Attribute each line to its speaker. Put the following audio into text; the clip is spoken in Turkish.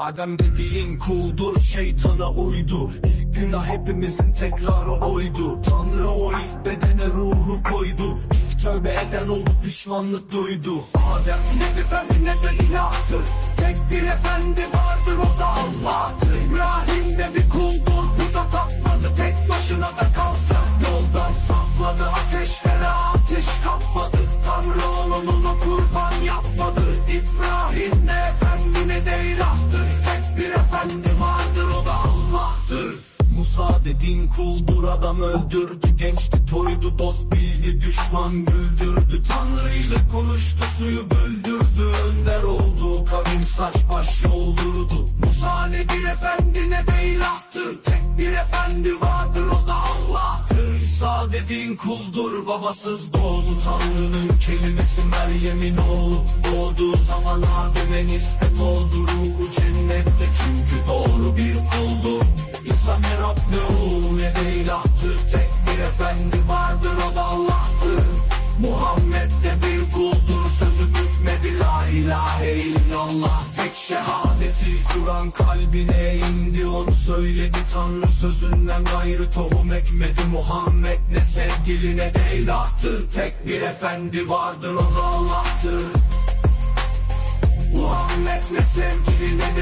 Speaker 1: Adem dediğin kuldur şeytana uydu. İlk günah hepimizin tekrarı oydu. Tanrı o ilk bedene ruhu koydu. İlk tövbe eden oldu pişmanlık duydu. Adem ne efendi ne de ilahtır Tek bir efendi vardır o da Allah'tır. İbrahim de bir kuldur bu da tapmadı Tek başına da kalsa yoldan sapladı Ateşlere ateş kapmadı. Tanrı oğlunu kurban yapmadı dediğin kuldur adam öldürdü. Gençti toydu dost bildi düşman güldürdü. Tanrı ile konuştu suyu böldürdü. Önder oldu kavim saç baş yoldurdu. Musa ne bir efendi ne de ilahtır Tek bir efendi vardır o da Allah'tır. İsa dediğin kuldur babasız doğdu. Tanrı'nın kelimesi Meryem'in oğlu. Doğduğu zaman Adem'e nispet oldu. Ruhu illallah tek şehadeti Kur'an kalbine indi onu söyledi Tanrı sözünden gayrı tohum ekmedi. Muhammed ne sevgili ne de ilahtır Tek bir efendi vardır o da Allah'tır. Muhammed ne sevgili ne